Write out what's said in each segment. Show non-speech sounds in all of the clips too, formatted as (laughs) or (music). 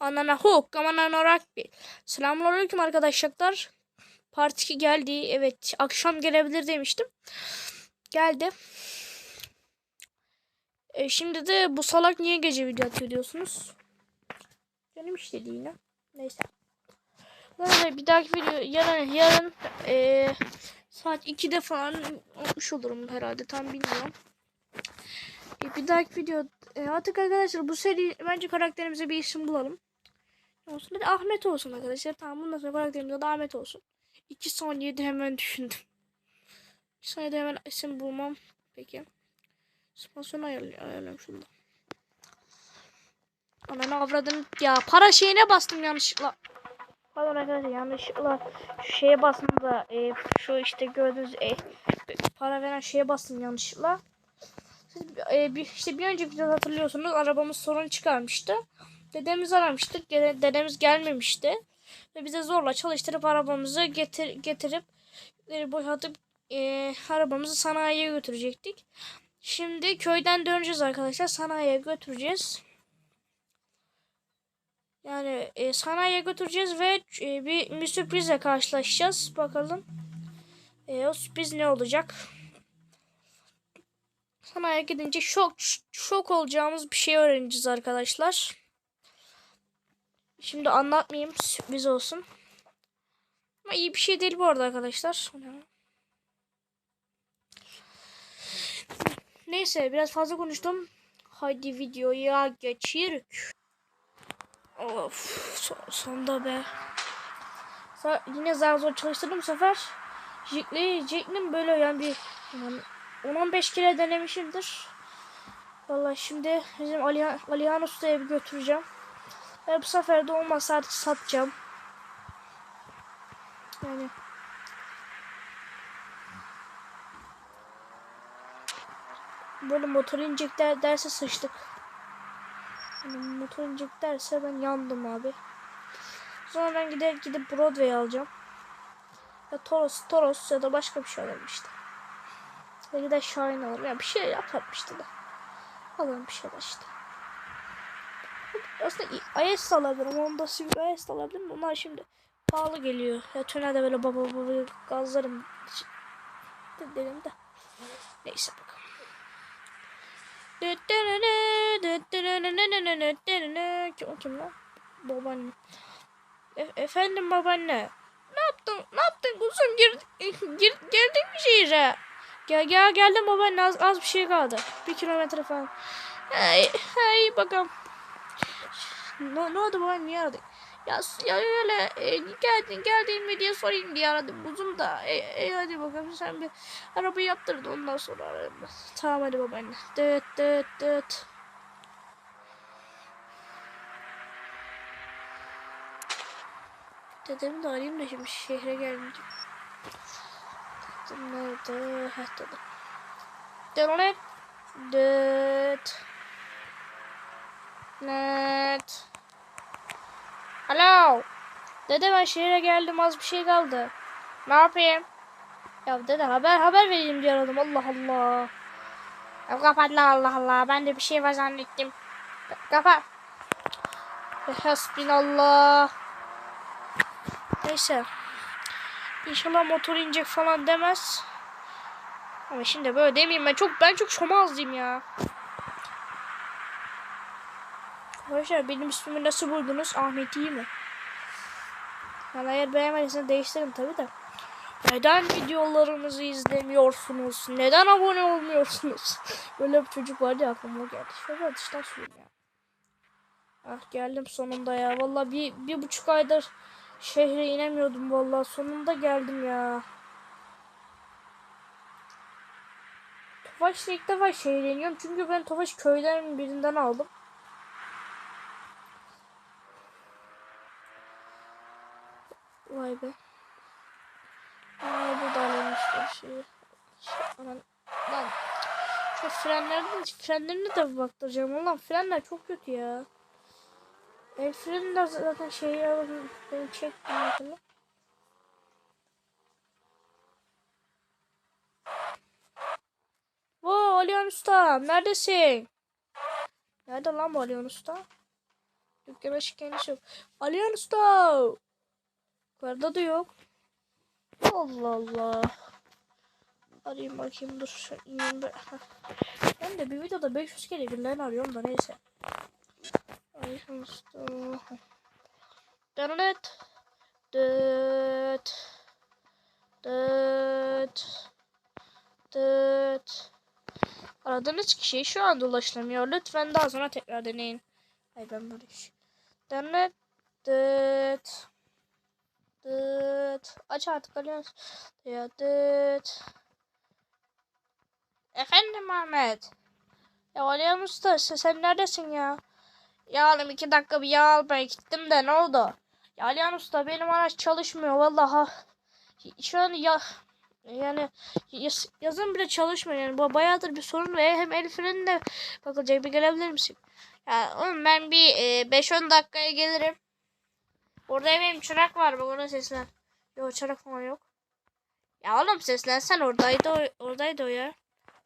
Anana huk aman olarak bir. Selamünaleyküm arkadaşlar. Part 2 geldi. Evet akşam gelebilir demiştim. Geldi. E, şimdi de bu salak niye gece video atıyor diyorsunuz. Benim işledi yine. Neyse. Böyle bir dahaki video yarın yarın e, saat 2'de falan olmuş olurum herhalde tam bilmiyorum. E, bir dahaki video e, artık arkadaşlar bu seri bence karakterimize bir isim bulalım. Olsun hadi Ahmet olsun arkadaşlar. Tamam bundan sonra karakterimize de Ahmet olsun. 2 saniyede hemen düşündüm. 2 saniyede hemen isim bulmam. Peki. Spansiyonu ayarlayalım şurada. Ananı avradın. Ya para şeyine bastım yanlışlıkla. Pardon arkadaşlar yanlışlıkla şu şeye bastım da e, şu işte gördüğünüz e, para veren şeye bastım yanlışlıkla. Siz, e, bir, işte bir önceki videoda hatırlıyorsunuz arabamız sorun çıkarmıştı. Dedemizi aramıştık. Dede, dedemiz gelmemişti. Ve bize zorla çalıştırıp arabamızı getir, getirip e, boşaltıp e, arabamızı sanayiye götürecektik. Şimdi köyden döneceğiz arkadaşlar. Sanayiye götüreceğiz. Yani e, sanayiye götüreceğiz ve e, bir, bir sürprizle karşılaşacağız. Bakalım. E, o sürpriz ne olacak? Sanayiye gidince şok şok olacağımız bir şey öğreneceğiz arkadaşlar. Şimdi anlatmayayım sürpriz olsun. Ama iyi bir şey değil bu arada arkadaşlar. Neyse biraz fazla konuştum. Haydi videoya geçirik. Of son, sonda be. Sa yine zar zor çalıştırdım bu sefer. Jikli, Jiklim böyle yani bir 10-15 kere denemişimdir. Vallahi şimdi bizim Alihan, Alihan Usta'ya bir götüreceğim. Ve bu sefer de olmazsa artık satacağım. Yani böyle motor inecek der, derse sıçtık. Yani motor inecek derse ben yandım abi. Sonra ben gider gidip Broadway alacağım. Ya Toros, Toros ya da başka bir şey alırım işte. Ya gider Shine alırım. Ya bir şey yaparım işte de. Alırım bir şeyler işte. Aslında IS alabilirim. Onda Civil IS alabilirim. Onlar şimdi pahalı geliyor. Ya tünelde böyle baba baba gazlarım. Dedim de. Neyse bakalım. O kim lan? Babaanne. E efendim babaanne. Ne yaptın? Ne yaptın kuzum? Gir, gir, girdin mi şehire? Gel gel geldim babaanne az, az bir şey kaldı. Bir kilometre falan. Hey, hey bakalım. Ne, ne oldu baba niye aradın? Ya, ya öyle e, geldin geldin mi diye sorayım diye aradım buzum da. E, e, hadi bakalım sen bir arabayı yaptırdı ondan sonra ararım ben. Tamam hadi babaanne. Dıt dıt dıt. Dedemi de arayayım da şimdi şehre gelmeyeceğim. Nerede? Heh dedem. Dıt dıt. Net. Alo. Dede ben şehre geldim az bir şey kaldı. Ne yapayım? Ya dede haber haber vereyim diye aradım. Allah Allah. Ya kapat la Allah Allah. Ben de bir şey var zannettim. Kapat. Hasbinallah. Neyse. İnşallah motor inecek falan demez. Ama şimdi böyle demeyeyim ben çok ben çok şomazlıyım ya. Arkadaşlar benim ismimi nasıl buldunuz? Ahmet iyi mi? Yani eğer beğenmediyseniz değiştirin tabi de. Neden videolarımızı izlemiyorsunuz? Neden abone olmuyorsunuz? (laughs) Böyle bir çocuk vardı ya aklıma geldi. Şöyle dıştan suyum ya. Ah geldim sonunda ya. Vallahi bir, bir buçuk aydır şehre inemiyordum vallahi. Sonunda geldim ya. Tofaş'ta ilk defa şehre iniyorum. Çünkü ben Tofaş köyden birinden aldım. Vay be. Aa bu da alınmıştır şey. şey lan. Şu frenlerden, frenlerine de baktıracağım. Ulan frenler çok kötü ya. El freni de zaten şey alın. Beni çektim mesela. Voo Alihan Usta neredesin? Nerede lan bu Alihan Usta? Dükkana şikayetçi yok. Alihan Usta. Yukarıda da yok. Allah Allah. Arayayım bakayım dur. Şu ineyim. Ben de bir videoda 500 kere birilerini arıyorum da neyse. Dönet. Dıt. Dıt. Dıt. Aradığınız kişiye şu anda ulaşılamıyor. Lütfen daha sonra tekrar deneyin. Ay ben böyle iş. Dıt. Dıt. Dıt. Aç artık alıyoruz. Ya dıt. Efendim Ahmet. Ya Aliyan Usta sen, neredesin ya? Ya oğlum iki dakika bir yağ almaya gittim de ne oldu? Ya Aliyan Usta benim araç çalışmıyor vallahi. Şu an ya yani yaz, yazın bile çalışmıyor yani bu bayağıdır bir sorun ve hem el freni de bakılacak bir gelebilir misin? Ya oğlum ben bir e, 5-10 dakikaya gelirim. Orada benim çırak var bak ona seslen. Yok çırak falan yok. Ya oğlum seslensen oradaydı o, oradaydı o ya.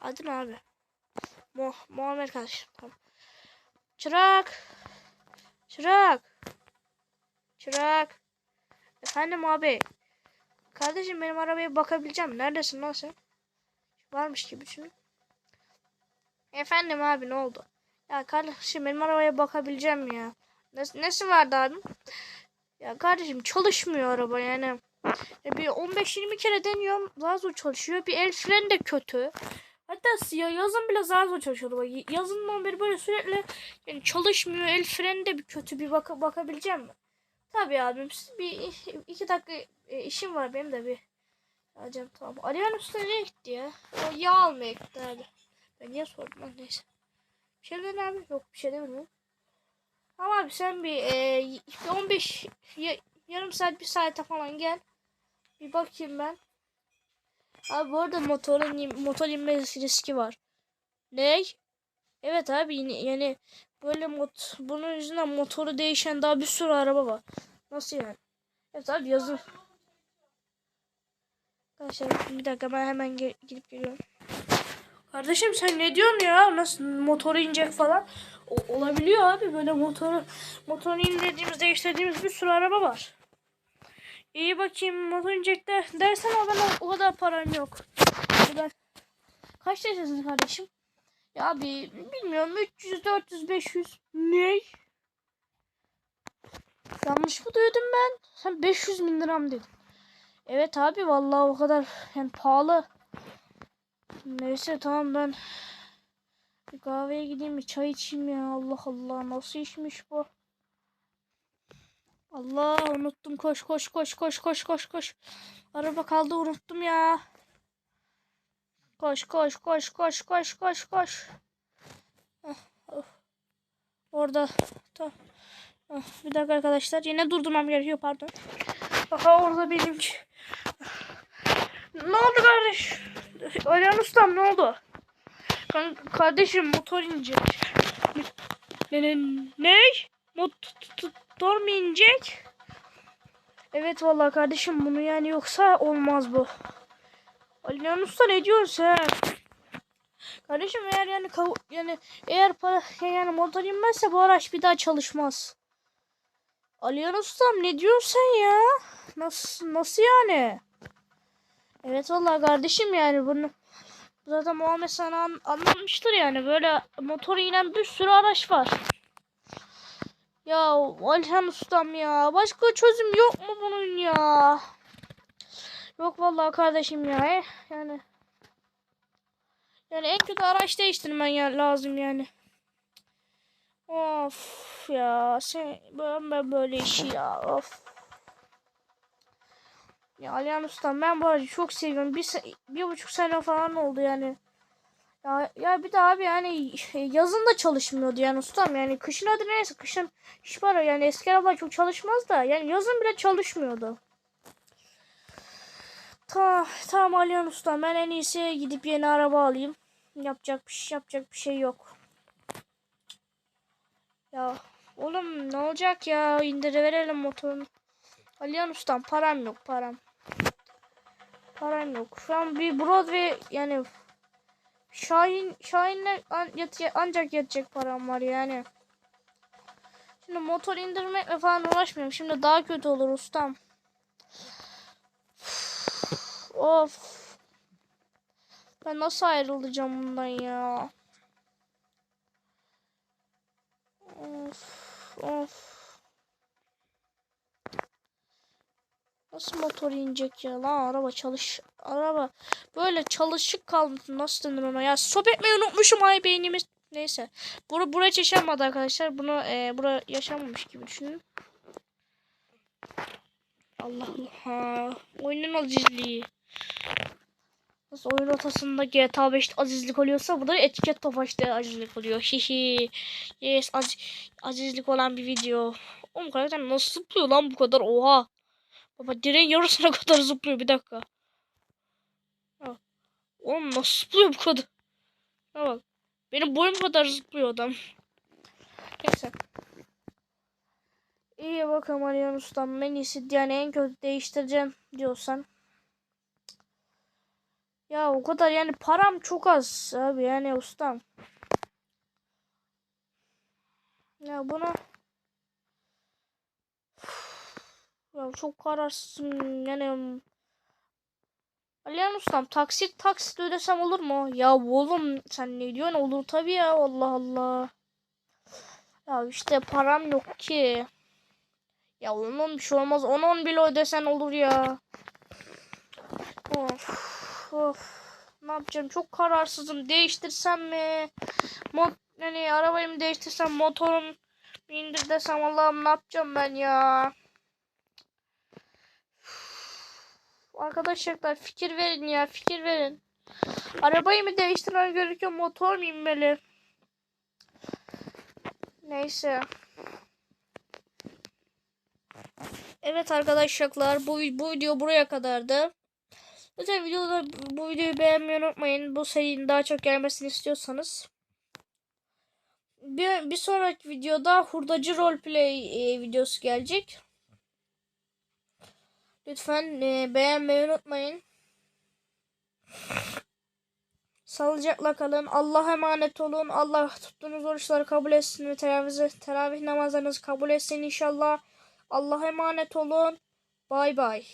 Adın abi. Mu Muammer kardeşim. Tamam. Çırak. Çırak. Çırak. Efendim abi. Kardeşim benim arabaya bakabileceğim. Neredesin lan sen? Varmış gibi çünkü. Efendim abi ne oldu? Ya kardeşim benim arabaya bakabileceğim ya. Nesi, nesi vardı abi? Ya kardeşim çalışmıyor araba yani. Ya bir 15-20 kere deniyorum. Zor çalışıyor. Bir el freni de kötü. Hatta ya yazın bile zor çalışıyordu. Bak, yazından beri böyle sürekli yani çalışmıyor. El freni de bir kötü. Bir baka, bakabileceğim mi? Tabii abim. Bir iki dakika e, işim var benim de bir. Alacağım tamam. Arayan usta nereye gitti ya? O yağ almaya gitti abi. Ben niye sordum lan neyse. Bir şey abi? Yok bir şey demiyorum. Ama abi sen bir, e, bir 15 ya, yarım saat bir saate falan gel. Bir bakayım ben. Abi bu arada motorun motor inme riski var. Ne? Evet abi yani böyle mot bunun yüzünden motoru değişen daha bir sürü araba var. Nasıl yani? Evet abi yazın. Arkadaşlar bir dakika ben hemen gidip geliyorum. Kardeşim sen ne diyorsun ya? Nasıl motoru inecek falan? O, olabiliyor abi böyle motoru motoru indirdiğimiz değiştirdiğimiz bir sürü araba var. İyi bakayım motor inecek de dersen o bana o kadar param yok. Ben... Kaç yaşındasın kardeşim? Ya abi bilmiyorum 300 400 500 ne? Yanlış mı duydum ben? Sen 500 bin lira mı dedin? Evet abi vallahi o kadar yani pahalı. Neyse tamam ben bir kahveye gideyim bir çay içeyim ya. Allah Allah nasıl işmiş bu? Allah unuttum koş koş koş koş koş koş koş. Araba kaldı unuttum ya. Koş koş koş koş koş koş koş. Ah. Orada. Tamam. Ah, bir dakika arkadaşlar. Yine durdurmam gerekiyor pardon. Aha orada benimki. Ne oldu kardeş? Alihan ustam ne oldu? Kardeşim motor inecek. Ne? Ne? ne? Motor mu inecek? Evet vallahi kardeşim bunu yani yoksa olmaz bu. Alihan usta ne diyorsun sen? Kardeşim eğer yani yani eğer para yani motor inmezse bu araç bir daha çalışmaz. Alihan ustam ne diyorsun ya? Nasıl nasıl yani? Evet vallahi kardeşim yani bunu zaten Muhammed sana an, anlatmıştır yani böyle motor inen bir sürü araç var. Ya Alihan ustam ya başka çözüm yok mu bunun ya? Yok vallahi kardeşim ya eh, yani yani en kötü araç değiştirmen ya lazım yani. Of ya sen ben, ben böyle işi ya of. Ya Alihan Ustam ben bu aracı çok seviyorum. Bir, bir buçuk sene falan oldu yani. Ya, ya bir de abi yani yazın da çalışmıyordu yani ustam yani kışın adı neyse kışın hiç para yani eski araba çok çalışmaz da yani yazın bile çalışmıyordu. Ta, tamam Alihan ustam ben en iyisi gidip yeni araba alayım. Yapacak bir şey yapacak bir şey yok. Ya oğlum ne olacak ya indiriverelim motorunu. Alihan ustam param yok param. Param yok. Şu an bir Broadway yani Şahin Şahin'le an, yat, ancak yatacak param var yani. Şimdi motor indirmekle falan uğraşmıyorum. Şimdi daha kötü olur ustam. of. Ben nasıl ayrılacağım bundan ya? Of. Of. Nasıl motor inecek ya? Lan araba çalış araba. Böyle çalışık kalmış nasıl denir ona? Ya stop etmeyi unutmuşum ay beynimiz neyse. Bura, buraya yaşanmadı arkadaşlar. Bunu e, bura yaşanmamış gibi düşünün. Allah Allah oyunun azizliği. Nasıl oyun rotasında GTA 5'te azizlik oluyorsa burada etiket tofaşta azizlik oluyor. Hihi yes az, azizlik olan bir video. Oğlum karakter nasıl zıplıyor lan bu kadar? Oha Baba direğin yarısına (laughs) kadar zıplıyor bir dakika. Ha. Oğlum nasıl zıplıyor bu kadar? Ha bak. Benim boyum kadar zıplıyor adam. Neyse. İyi bakalım Aliyan Ustam. En iyisi yani en kötü değiştireceğim diyorsan. Ya o kadar yani param çok az abi yani ustam. Ya buna Ya çok kararsızım yani. Alihan Ustam taksit taksit ödesem olur mu? Ya oğlum sen ne diyorsun? Olur tabii ya Allah Allah. Ya işte param yok ki. Ya onun bir şey olmaz. 10-10 bile ödesen olur ya. Of, of. Ne yapacağım? Çok kararsızım. Değiştirsem mi? Mot yani arabayı mı değiştirsem motorun indir desem Allah'ım ne yapacağım ben ya? Arkadaşlar fikir verin ya fikir verin. Arabayı mı değiştirmem gerekiyor motor mu inmeli? Neyse. Evet arkadaşlar bu, bu video buraya kadardı. Lütfen videoda bu videoyu beğenmeyi unutmayın. Bu serinin daha çok gelmesini istiyorsanız. Bir, bir sonraki videoda hurdacı roleplay e, videosu gelecek. Lütfen e, beğenmeyi unutmayın. Sağlıcakla kalın. Allah'a emanet olun. Allah tuttuğunuz oruçları kabul etsin ve teravih, teravih namazlarınızı kabul etsin inşallah. Allah'a emanet olun. Bay bay.